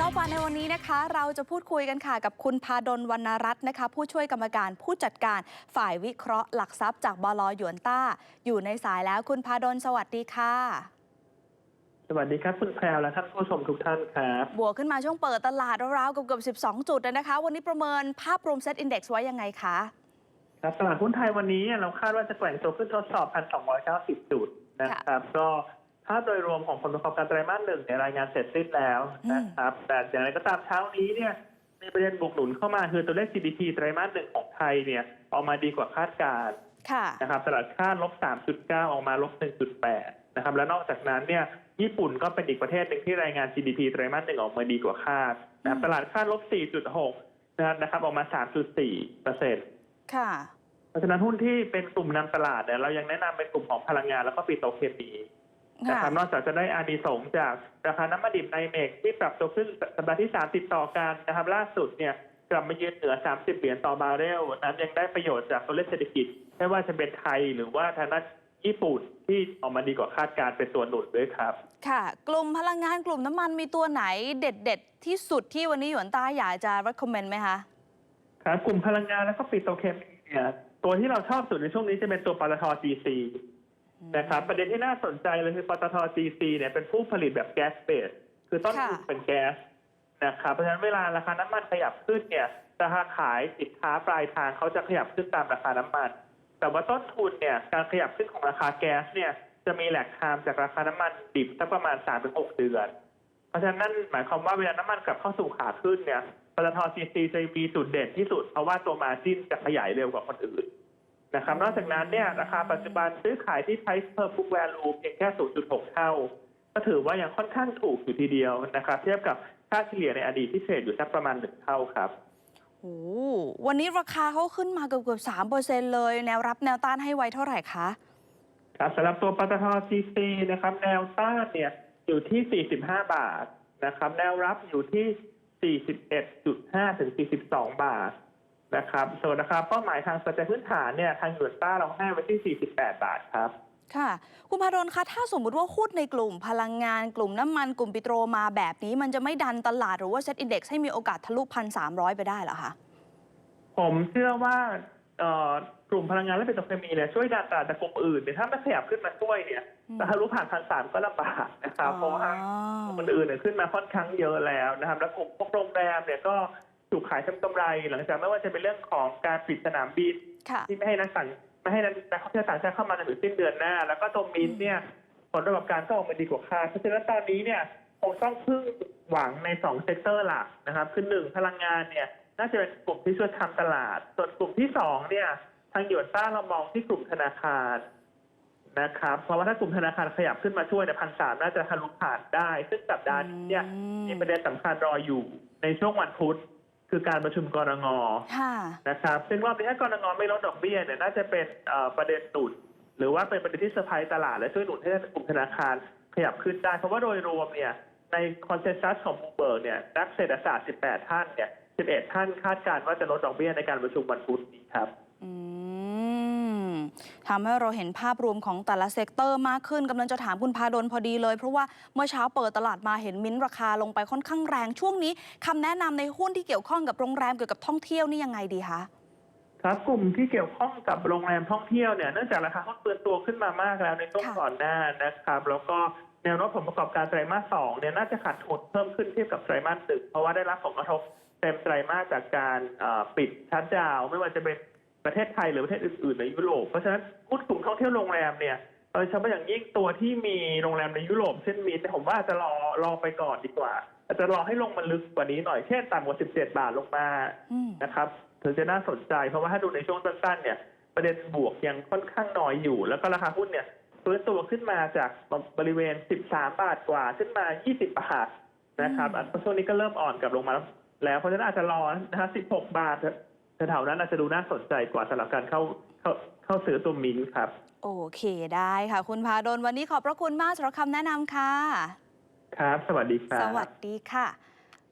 ตรอบวันในวันนี้นะคะ เราจะพูดคุยกันค่ะกับคุณพาดลวรรณรัตน์นะคะ ผู้ช่วยกรรมการผู้จัดการฝ่ายวิเคราะห์หลักทรัพย์จากบลหยวนต้า อยู่ในสายแล้วคุณพาดลสวัสดีค่ะ สวัสดีครับคุณแพรวและท่านผู้ชมทุกท่านครับบวกขึ้นมาช่วงเปิดตลาดราวๆเกือบๆ12 จุดเลยนะคะ วันนี้ประเมินภาพรวมเซ็ตอินดี x ไว้ยังไงคะครับตลาดหุ้นไทยวันนี้เราคาดว่าจะแกว่งตัวขึ้นทดสอบ 1,290 จุดนะครับก็ ภาพโดยรวมของผลประกอบการไตรมาสหนึ่งเนี่ยรายงานเสร็จสิ้นแล้วนะครับ แต่อย่างไรก็ตามเช้านี้เนี่ยมีประเด็นบวกหนุนเข้ามาคือตัวเลข GDP ไตรมาสหนึ่งของไทยเนี่ยออกมาดีกว่าคาดการณ์ค่ะนะครับตลาดคาดลบ 3.9 ออกมาลบ 1.8 นะครับ และนอกจากนั้นเนี่ยญี่ปุ่นก็เป็นอีกประเทศหนึ่งที่รายงาน GDP ไตรมาสหนึ่งออกมาดีกว่าคาดนะครับอืมตลาดคาดลบ 4.6นะครับนะครับออกมา 3.4เปอร์เซ็นต์ค่ะ เพราะฉะนั้นหุ้นที่เป็นกลุ่มนำตลาดเนี่ยเรายังแนะนำเป็นกลุ่มของพลังงานแล้วก็ปิโตรเคมี นะค่ะครับนอกจากจะได้อานิสงส์จากราคาน้ำมันดิบไนเมกที่ปรับตัวขึ้นสัปดาห์ที่3ติดต่อกันนะครับล่าสุดเนี่ยกลับมายืนเหนือ 30 เหรียญต่อบาร์เรลนั้นยังได้ประโยชน์จากตัวเลขเศรษฐกิจ ไม่ว่าจะเป็นไทยหรือว่าทางด้านญี่ปุ่นที่ออกมาดีกว่าคาดการณ์เป็นตัวหนุนด้วยครับ ค่ะ กลุ่มพลังงานกลุ่มน้ำมันมีตัวไหนเด็ด ๆ ที่สุดที่วันนี้หยวนต้าอยากจะ recommend ไหมคะครับกลุ่มพลังงานแล้วก็ปิโตรเคมีเนี่ยตัวที่เราชอบสุดในช่วงนี้จะเป็นตัวปตท GC นะครับประเด็นที่น่าสนใจเลยคือปตท GC เนี่ยเป็นผู้ผลิตแบบแก๊สเบสคือต้นทุนค่ะเป็นแก๊สนะครับเพราะฉะนั้นเวลาราคาน้ำมันขยับขึ้นเนี่ยราคาขายสินค้าปลายทางเขาจะขยับขึ้นตามราคาน้ำมัน แต่ว่าต้นทุนเนี่ยการขยับขึ้นของราคาแก๊สเนี่ยจะมีแหลกไทม์จากราคาน้ำมันดิบสักประมาณ3-6เดือน เพราะฉะนั้นนั่นหมายความว่าเวลาน้ำมันกลับเข้าสู่ขาขึ้นเนี่ยปตท GC จะมีจุดเด่นที่สุดเพราะว่าตัวมาจิ้นจะขยายเร็วกว่าคนอื่น นะครับนอกจากนั้นเนี่ยราคาปัจจุบันซื้อขายที่ price per book value เพียงแค่ 0.6 เท่า ก็ถือว่ายังค่อนข้างถูกอยู่ทีเดียวนะครับ เทียบกับค่าเฉลี่ยในอดีตที่เทรดอยู่สักประมาณ 1 เท่าครับโอ้โหวันนี้ราคาเขาขึ้นมาเกือบๆสามเปอร์เซ็นเลย แนวรับแนวต้านให้ไว้เท่าไหร่คะครับสำหรับตัวปตท GC นะครับ แนวต้านเนี่ยอยู่ที่ 45 บาทนะครับ แนวรับอยู่ที่ 41.5 ถึง 42 บาท นะครับส่วนราคาเป้าหมายทางปัจจัยพื้นฐานเนี่ยทางหยวนต้าเราให้ไว้ที่ 48 บาทครับ ค่ะ คุณพาดลคะถ้าสมมุติว่าหุ้นในกลุ่มพลังงานกลุ่มน้ำมันกลุ่มปิโตรมาแบบนี้ มันจะไม่ดันตลาดหรือว่าเซ็ตอินดี x ให้มีโอกาสทะลุพันสามร้อยไปได้เหรอคะ ผมเชื่อว่าเอ่อกลุ่มพลังงานและปิโตรเคมีเนี่ยช่วยดันตลาดจากกลุ่มอื่นเนี่ยถ้าไม่ขยับขึ้นมาช่วยเนี่ยอืม จะทะลุผ่านพันสามก็ลำบากนะครับเพราะว่าคนอื่นเนี่ยขึ้นมาค่อนข้างเยอะแล้วนะครับ แล้วกลุ่มพวกโรงแรมเนี่ยก็ ถูกขายทำกำไรหลังจากไม่ว่าจะเป็นเรื่องของการปิดสนามบินค่ะ ที่ไม่ให้นักต่างไม่ให้นักท่องเที่ยวต่างชาติเข้ามาในถึงสิ้นเดือนหน้า แล้วก็ตัวมินท์เนี่ยผลประกอบการก็ออกมาดีกว่าคาดเพราะฉะนั้นตอนนี้เนี่ยคงต้องพึ่งหวังในสองเซกเตอร์หลักนะครับคือหนึ่งพลังงานเนี่ยน่าจะเป็นกลุ่มที่ช่วยทำตลาด ส่วนกลุ่มที่สองเนี่ยทางหยวนต้าเรามองที่กลุ่มธนาคารนะครับเพราะว่าถ้ากลุ่มธนาคารขยับขึ้นมาช่วยเนี่ยพันสามน่าจะทะลุผ่านได้ ซึ่งสัปดาห์นี้เนี่ยอืมมีประเด็นสำคัญรออยู่ในช่วงวันพุธ คือการประชุมกรงงค่ะนะครับ ซึ่งรอบนี้ถ้ากรงงไม่ลดดอกเบี้ยเนี่ยน่าจะเป็นเอ่อประเด็นหนุนหรือว่าเป็นประเด็นที่เซอร์ไพรส์ตลาด และช่วยหนุนให้กลุ่มธนาคารขยับขึ้นได้ เพราะว่าโดยรวมเนี่ยในคอนเซนแซสของบูเบิร์กเนี่ยนักเศรษฐศาสตร์ 18 ท่านเนี่ย 11 ท่านคาดการณ์ว่าจะลดดอกเบี้ยในการประชุมวันพุธนี้ครับอืม ทำให้เราเห็นภาพรวมของแต่ละเซกเตอร์มากขึ้นกำลังจะถามคุณพาดลพอดีเลย เพราะว่าเมื่อเช้าเปิดตลาดมาเห็นมิ้นราคาลงไปค่อนข้างแรงช่วงนี้คำแนะนำในหุ้นที่เกี่ยวข้องกับโรงแรมเกี่ยวกับท่องเที่ยวนี่ยังไงดีคะครับกลุ่มที่เกี่ยวข้องกับโรงแรมท่องเที่ยวเนี่ยเนื่องจากราคาเขาเตือนตัวขึ้นมามากแล้วในช่วงก่อนหน้านะครับ แล้วก็แนวโน้มผลประกอบการไตรมาสสองเนี่ยน่าจะขาดทุนเพิ่มขึ้นเทียบกับไตรมาสหนึ่งเพราะว่าได้รับผลกระทบเต็มไตรมาสจากการปิดชัดดาวไม่ว่าจะเป็น ประเทศไทยหรือประเทศอื่นๆในยุโรปเพราะฉะนั้นหุ้นกลุ่มท่องเที่ยวโรงแรมเนี่ยโดยเฉพาะอย่างยิ่งตัวที่มีโรงแรมในยุโรปเช่นมีแต่ผมว่าจะรอรอไปก่อนดีกว่า อาจจะรอให้ลงมาลึกกว่านี้หน่อยเช่นต่ำกว่า 17 บาทลงมาอืมนะครับถึงจะน่าสนใจเพราะว่าถ้าดูในช่วงสั้นๆเนี่ยประเด็นบวกยังค่อนข้างน้อยอยู่ แล้วก็ราคาหุ้นเนี่ยฟื้นตัวขึ้นมาจากบริเวณ 13 บาทกว่าขึ้นมา 20 บาทนะครับอืมอันช่วงนี้ก็เริ่มอ่อนกลับลงมาแล้ว เพราะฉะนั้นอาจจะรอนะฮะ16 บาท แถวๆนั้นอาจจะดูน่าสนใจกว่าสำหรับการเข้าเข้าเข้าซื้อตัวมินท์ครับ โอเคได้ค่ะ คุณพาดลวันนี้ขอบพระคุณมากสำหรับคำแนะนำค่ะ ครับ สวัสดีครับ สวัสดีค่ะ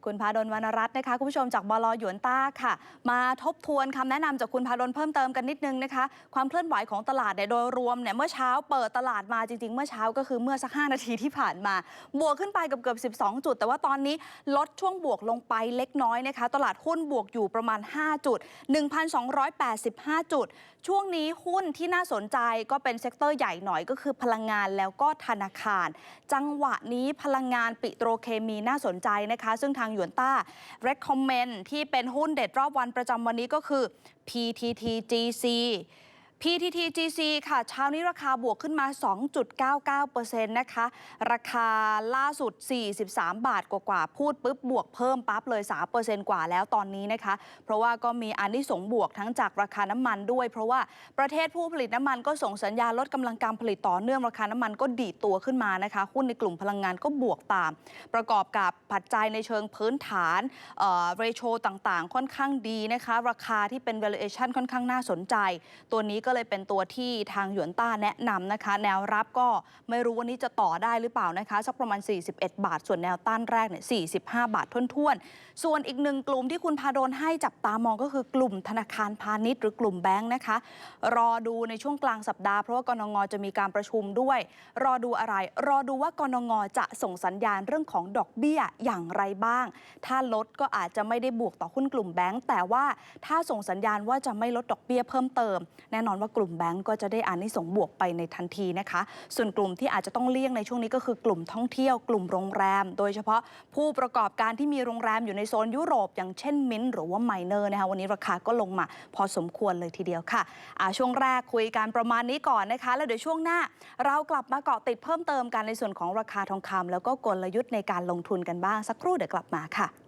คุณพาดลวรรณรัตน์นะคะคุณผู้ชมจากบลหยวนต้าค่ะ มาทบทวนคำแนะนำจากคุณพาดลเพิ่มเติมกันนิดนึงนะคะ ความเคลื่อนไหวของตลาดเนี่ยโดยรวมเนี่ยเมื่อเช้าเปิดตลาดมาจริง ๆ เมื่อเช้าก็คือเมื่อสัก 5 นาทีที่ผ่านมา บวกขึ้นไปเกือบเกือบ12 จุด แต่ว่าตอนนี้ลดช่วงบวกลงไปเล็กน้อยนะคะ ตลาดหุ้นบวกอยู่ประมาณ 5 จุด 1,285 จุด ช่วงนี้หุ้นที่น่าสนใจก็เป็นเซกเตอร์ใหญ่หน่อยก็คือพลังงานแล้วก็ธนาคาร จังหวะนี้พลังงานปิโตรเคมีน่าสนใจนะคะ ซึ่งทางหยวนต้า recommend ที่เป็นหุ้นเด็ดรอบวันประจำวันนี้ก็คือ PTTGC PTTGC ค่ะเช้านี้ราคาบวกขึ้นมา 2.99%นะคะ ราคาล่าสุด 43 บาทกว่าๆ พูดปุ๊บบวกเพิ่มปั๊บเลย 3%กว่าแล้วตอนนี้นะคะ เพราะว่าก็มีอันที่สงบวกทั้งจากราคาน้ำมันด้วย เพราะว่าประเทศผู้ผลิตน้ำมันก็ส่งสัญญาณลดกำลังการผลิตต่อเนื่องราคาน้ำมันก็ดีดตัวขึ้นมานะคะหุ้นในกลุ่มพลังงานก็บวกตาม ประกอบกับปัจจัยในเชิงพื้นฐานเอ่อ ratio ต่างๆ ค่อนข้างดีนะคะ ราคาที่เป็น valuation ค่อนข้างน่าสนใจ ตัวนี้ก็เลยเป็นตัวที่ทางหยวนต้าแนะนำนะคะ แนวรับก็ไม่รู้วันนี้จะต่อได้หรือเปล่านะคะสักประมาณ 41 บาท ส่วนแนวต้านแรกเนี่ย45 บาทท้วนๆ ส่วนอีกหนึ่งกลุ่มที่คุณพาโดนให้จับตามองก็คือกลุ่มธนาคารพาณิชย์หรือกลุ่มแบงค์นะคะ รอดูในช่วงกลางสัปดาห์เพราะว่ากนงงจะมีการประชุมด้วย รอดูอะไร รอดูว่ากนงจะส่งสัญญาณเรื่องของดอกเบี้ยอย่างไรบ้าง ถ้าลดก็อาจจะไม่ได้บวกต่อหุ้นกลุ่มแบงค์แต่ว่าถ้าส่งสัญญาณว่าจะไม่ลดดอกเบี้ยเพิ่มเติม แน่นอนว่ากลุ่มแบงก์ก็จะได้อานิสงส์บวกไปในทันทีนะคะ ส่วนกลุ่มที่อาจจะต้องเลี่ยงในช่วงนี้ก็คือกลุ่มท่องเที่ยวกลุ่มโรงแรม โดยเฉพาะผู้ประกอบการที่มีโรงแรมอยู่ในโซนยุโรป อย่างเช่นมินหรือว่าไมเนอร์นะคะวันนี้ราคาก็ลงมาพอสมควรเลยทีเดียวค่ะช่วงแรกคุยกันประมาณนี้ก่อนนะคะ แล้วเดี๋ยวช่วงหน้า เรากลับมาเกาะติดเพิ่มเติมกันในส่วนของราคาทองคำแล้วก็กลยุทธ์ในการลงทุนกันบ้างสักครู่เดี๋ยวกลับมาค่ะ